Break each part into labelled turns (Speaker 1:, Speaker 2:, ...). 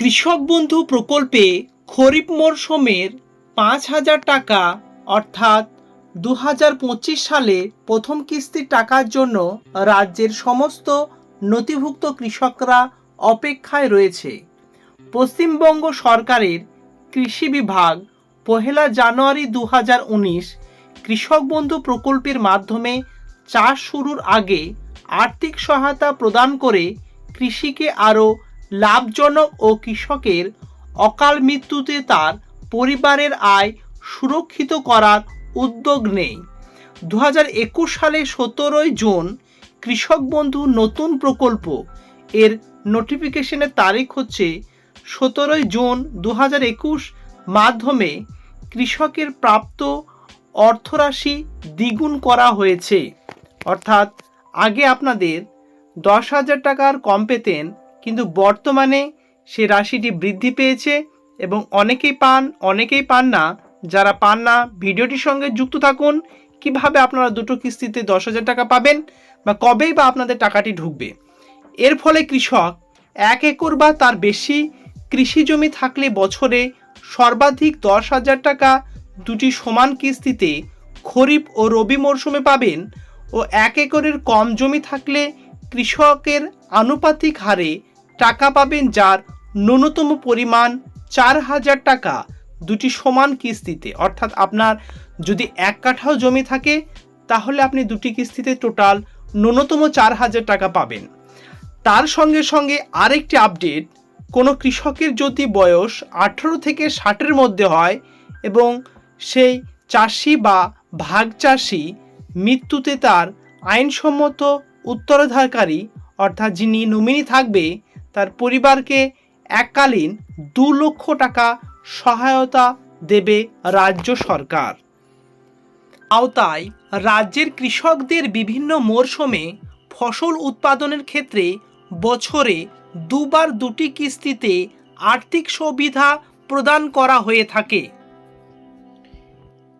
Speaker 1: কৃষক বন্ধু প্রকল্পে খরিফ মরশুমের পাঁচ হাজার টাকা, অর্থাৎ দু হাজার পঁচিশ সালে প্রথম কিস্তির টাকার জন্য রাজ্যের সমস্ত নথিভুক্ত কৃষকরা অপেক্ষায় রয়েছে। পশ্চিমবঙ্গ সরকারের কৃষি বিভাগ পহেলা জানুয়ারি দু হাজার উনিশ কৃষক বন্ধু প্রকল্পের মাধ্যমে চাষ শুরুর আগে আর্থিক সহায়তা প্রদান করে কৃষিকে আরও লাভজনক ও কৃষকের অকাল মৃত্যুতে তার পরিবারের আয় সুরক্ষিত করার উদ্যোগ নেই। দু একুশ সালে সতেরোই জুন কৃষক বন্ধু নতুন প্রকল্প, এর নোটিফিকেশনের তারিখ হচ্ছে সতেরোই জুন দু একুশ মাধ্যমে কৃষকের প্রাপ্ত অর্থরাশি দ্বিগুণ করা হয়েছে। অর্থাৎ আগে আপনাদের দশ হাজার টাকার কম পেতেন কিন্তু বর্তমানে সে রাশিটি বৃদ্ধি পেয়েছে এবং অনেকেই পান অনেকেই পান না। যারা পান না, ভিডিওটির সঙ্গে যুক্ত থাকুন। কীভাবে আপনারা দুটো কিস্তিতে দশ হাজার টাকা পাবেন বা কবেই বা আপনাদের টাকাটি ঢুকবে? এর ফলে কৃষক এক একর বা তার বেশি কৃষি জমি থাকলে বছরে সর্বাধিক দশ হাজার টাকা দুটি সমান কিস্তিতে খরিফ ও রবি মরশুমে পাবেন ও এক একরের কম জমি থাকলে কৃষকের আনুপাতিক হারে টাকা পাবেন যার ন্যূনতম পরিমাণ চার হাজার টাকা দুটি সমান কিস্তিতে। অর্থাৎ আপনার যদি এক কাঠাও জমি থাকে, তাহলে আপনি দুটি কিস্তিতে টোটাল ন্যূনতম চার হাজার টাকা পাবেন। তার সঙ্গে সঙ্গে আরেকটি আপডেট কোনো কৃষকের যদি বয়স আঠেরো থেকে ষাটের মধ্যে হয় এবং সেই চাষি বা ভাগ চাষি মৃত্যুতে তার আইনসম্মত উত্তরাধিকারী, অর্থাৎ যিনি নমিনি থাকবে তার পরিবারকে এককালীন দু লক্ষ টাকা সহায়তা দেবে রাজ্য সরকার। আওতায় রাজ্যের কৃষকদের বিভিন্ন মরশুমে ফসল উৎপাদনের ক্ষেত্রে বছরে দুবার দুটি কিস্তিতে আর্থিক সুবিধা প্রদান করা হয়ে থাকে।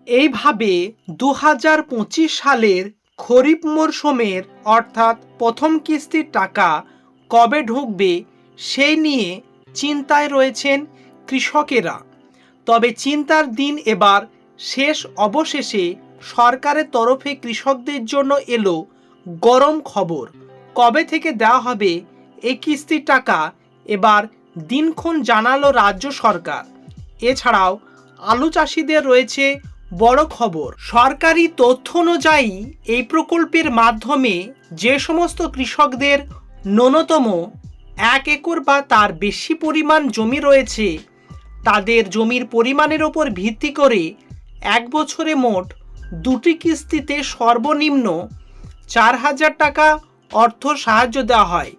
Speaker 1: এইভাবে দু হাজার পঁচিশ সালের খরিফ মরশুমের অর্থাৎ প্রথম কিস্তির টাকা কবে ঢুকবে সেই নিয়ে চিন্তায় রয়েছেন কৃষকেরা। তবে চিন্তার দিন এবার শেষ অবশেষে সরকারের তরফে কৃষকদের জন্য এলো গরম খবর। কবে থেকে দেওয়া হবে এই কিস্তির টাকা এবার দিনক্ষণ জানালো রাজ্য সরকার। এছাড়াও আলু চাষিদের রয়েছে বড় খবর। সরকারি তথ্য অনুযায়ী এই প্রকল্পের মাধ্যমে যে সমস্ত কৃষকদের ন্যূনতম এক একর বা তার বেশি পরিমাণ জমি রয়েছে। তাদের জমির পরিমাণের ওপর ভিত্তি করে এক বছরে মোট দুটি কিস্তিতে সর্বনিম্ন চার হাজার টাকা অর্থ সাহায্য দেওয়া হয়।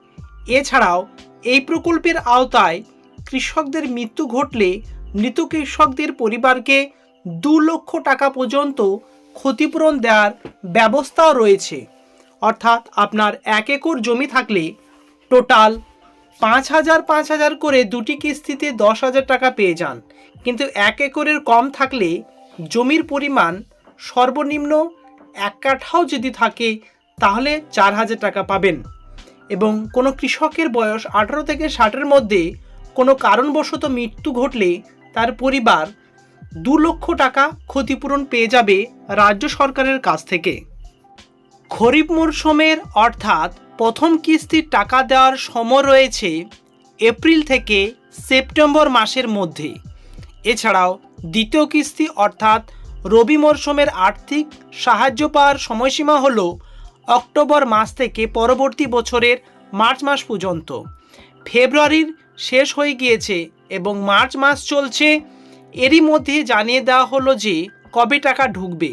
Speaker 1: এছাড়াও এই প্রকল্পের আওতায় কৃষকদের মৃত্যু ঘটলে মৃত কৃষকদের পরিবারকে দু লক্ষ টাকা পর্যন্ত ক্ষতিপূরণ দেওয়ার ব্যবস্থাও রয়েছে। অর্থাৎ আপনার এক একর জমি থাকলে টোটাল পাঁচ হাজার পাঁচ হাজার করে দুটি কিস্তিতে দশ হাজার টাকা পেয়ে যান। কিন্তু এক একরের কম থাকলে জমির পরিমাণ সর্বনিম্ন এক কাঠাও যদি থাকে, তাহলে চার হাজার টাকা পাবেন। এবং কোনো কৃষকের বয়স আঠারো থেকে ষাটের মধ্যে কোনো কারণবশত মৃত্যু ঘটলে তার পরিবার দু লক্ষ টাকা ক্ষতিপূরণ পেয়ে যাবে রাজ্য সরকারের কাছ থেকে। খরিফ মরশুমের অর্থাৎ প্রথম কিস্তির টাকা দেওয়ার সময় রয়েছে এপ্রিল থেকে সেপ্টেম্বর মাসের মধ্যে। এছাড়াও দ্বিতীয় কিস্তি অর্থাৎ রবি মরশুমের আর্থিক সাহায্য পাওয়ার সময়সীমা হল অক্টোবর মাস থেকে পরবর্তী বছরের মার্চ মাস পর্যন্ত। ফেব্রুয়ারির শেষ হয়ে গিয়েছে এবং মার্চ মাস চলছে। এরই মধ্যে জানিয়ে দেওয়া হলো যে কবে টাকা ঢুকবে।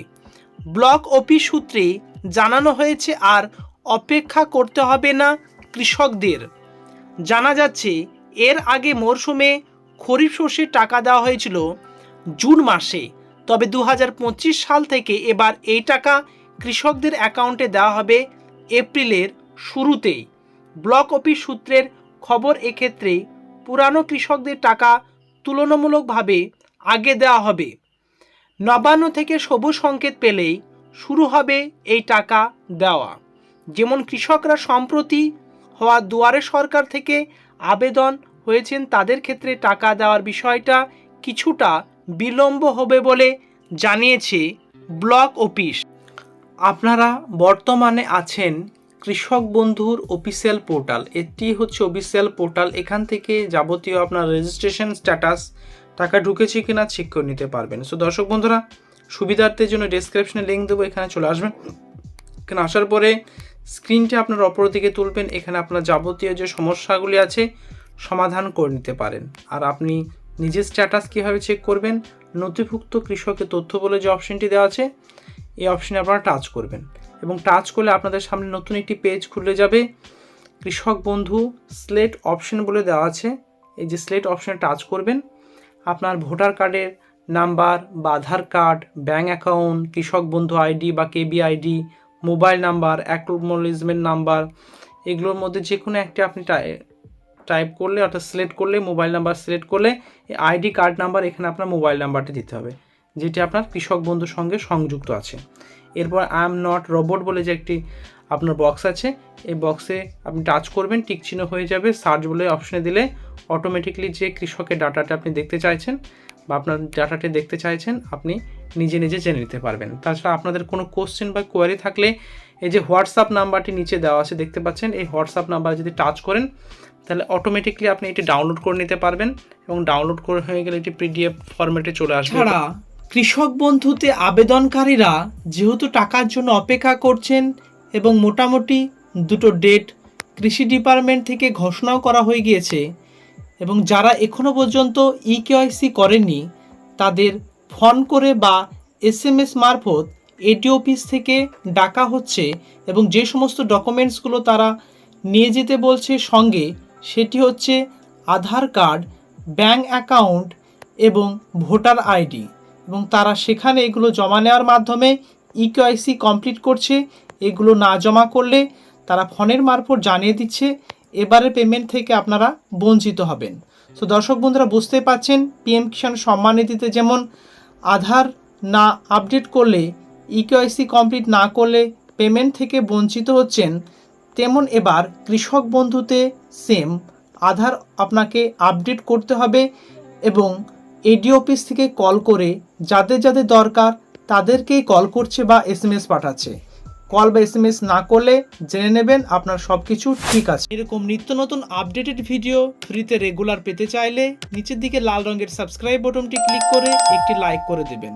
Speaker 1: ব্লক অফিস সূত্রে জানানো হয়েছে আর অপেক্ষা করতে হবে না কৃষকদের। জানা যাচ্ছে, এর আগে মরশুমে খরিফ শস্যের টাকা দেওয়া হয়েছিল জুন মাসে। তবে দু হাজার পঁচিশ সাল থেকে এবার এই টাকা কৃষকদের অ্যাকাউন্টে দেওয়া হবে এপ্রিলের শুরুতেই ব্লক অফিস সূত্রের খবর এক্ষেত্রে পুরানো কৃষকদের টাকা তুলনামূলকভাবে আগে দেওয়া হবে। নবান্ন থেকে সবুজ সংকেত পেলেই শুরু হবে এই টাকা দেওয়া। যেমন কৃষকরা সম্প্রতি হওয়া দুয়ারে সরকার থেকে আবেদন হয়েছেন, তাদের ক্ষেত্রে টাকা দেওয়ার বিষয়টা কিছুটা বিলম্ব হবে বলে জানিয়েছে ব্লক অফিস। আপনারা বর্তমানে আছেন কৃষক বন্ধুর অফিসিয়াল পোর্টাল। এটি হচ্ছে অফিসিয়াল পোর্টাল। এখান থেকে যাবতীয় আপনার রেজিস্ট্রেশন স্ট্যাটাস, টাকা ঢুকেছে কিনা চেক করে নিতে পারবেন। সো দর্শক বন্ধুরা সুবিধার্থের জন্য ডেসক্রিপশনে লিঙ্ক দেবো, এখানে চলে আসবেন। এখানে আসার পরে স্ক্রিনটা আপনার অপর দিকে তুলবেন, এখানে আপনার যাবতীয় যে সমস্যাগুলি আছে, সমাধান করে নিতে পারেন। আর আপনি নিজের স্ট্যাটাস কীভাবে চেক করবেন, নথিভুক্ত কৃষকের তথ্য বলে যে অপশনটি দেওয়া আছে, এই অপশনে আপনারা টাচ করবেন। এবং টাচ করলে আপনাদের সামনে নতুন একটি পেজ খুলে যাবে, কৃষক বন্ধু স্লেট অপশন বলে দেওয়া আছে। এই যে স্লেট অপশনে টাচ করবেন, আপনার ভোটার কার্ডের নাম্বার বা আধার কার্ড ব্যাঙ্ক অ্যাকাউন্ট, কৃষক বন্ধু আইডি বা KB ID mobile number, acknowledgement number. এগুলোর মধ্যে যে কোনো একটি আপনি টাইপ করলে অর্থাৎ সিলেক্ট করলে, মোবাইল নাম্বার সিলেক্ট করলে আইডি কার্ড নাম্বার এখানে আপনার মোবাইল নাম্বারটি দিতে হবে, যেটি আপনার কৃষক বন্ধুর সঙ্গে সংযুক্ত আছে। এরপর আই এম নট রোবট বলে যে একটি আপনার বক্স আছে, এই বক্সে আপনি টাচ করবেন, টিক চিহ্ন হয়ে যাবে সার্চ বলে অপশনে দিলে অটোমেটিকলি যে কৃষকের ডাটাটা আপনি দেখতে চাইছেন বা আপনার ডাটাটি দেখতে চাইছেন, আপনি নিজে নিজে জেনে নিতে পারবেন। তাছাড়া আপনাদের কোনো কোশ্চেন বা কোয়ারি থাকলে এই যে হোয়াটসঅ্যাপ নাম্বারটি নিচে দেওয়া আছে দেখতে পাচ্ছেন, এই হোয়াটসঅ্যাপ নাম্বার যদি টাচ করেন, তাহলে অটোমেটিকলি আপনি এটি ডাউনলোড করে নিতে পারবেন এবং ডাউনলোড করে হয়ে গেলে এটি পিডিএফ ফরম্যাটে চলে আসবে। কৃষক বন্ধুতে আবেদনকারীরা যেহেতু টাকার জন্য অপেক্ষা করছেন এবং মোটামুটি দুটো ডেট কৃষি ডিপার্টমেন্ট থেকে ঘোষণাও করা হয়ে গিয়েছে এবং যারা পর্যন্ত ই কেওয়াইসি করেননি, তাদের ফোন করে বা এস এম এস মারফত এডি অফিস থেকে ডাকা হচ্ছে এবং যে সমস্ত ডকুমেন্টসগুলো তারা নিয়ে যেতে বলছে সঙ্গে, সেটি হচ্ছে আধার কার্ড ব্যাঙ্ক অ্যাকাউন্ট এবং ভোটার আইডি। এবং তারা সেখানে এগুলো জমা নেওয়ার মাধ্যমে ইকেআইসি কমপ্লিট করছে। এগুলো না জমা করলে তারা ফোনের মারফত জানিয়ে দিচ্ছে এবারে পেমেন্ট থেকে আপনারা বঞ্চিত হবেন। তো দর্শক বন্ধুরা বুঝতে পাচ্ছেন পিএম কিষাণ সম্মান নিধিতে যেমন আধার না আপডেট করলে ইকেআইসি কমপ্লিট না করলে পেমেন্ট থেকে বঞ্চিত হচ্ছেন, তেমন এবার কৃষক বন্ধুতে সেম আধার আপনাকে আপডেট করতে হবে এবং এডি অফিস থেকে কল করে, যাদের যাদের দরকার, তাদেরকেই কল করছে বা এস পাঠাচ্ছে। কল বা এস এম এস না করলে জেনে নেবেন আপনার সব কিছু ঠিক আছে। এরকম নিত্য নতুন আপডেটেড ভিডিও ফ্রিতে রেগুলার পেতে চাইলে নিচের দিকে লাল রঙের সাবস্ক্রাইব বটনটি ক্লিক করে একটি লাইক করে দেবেন।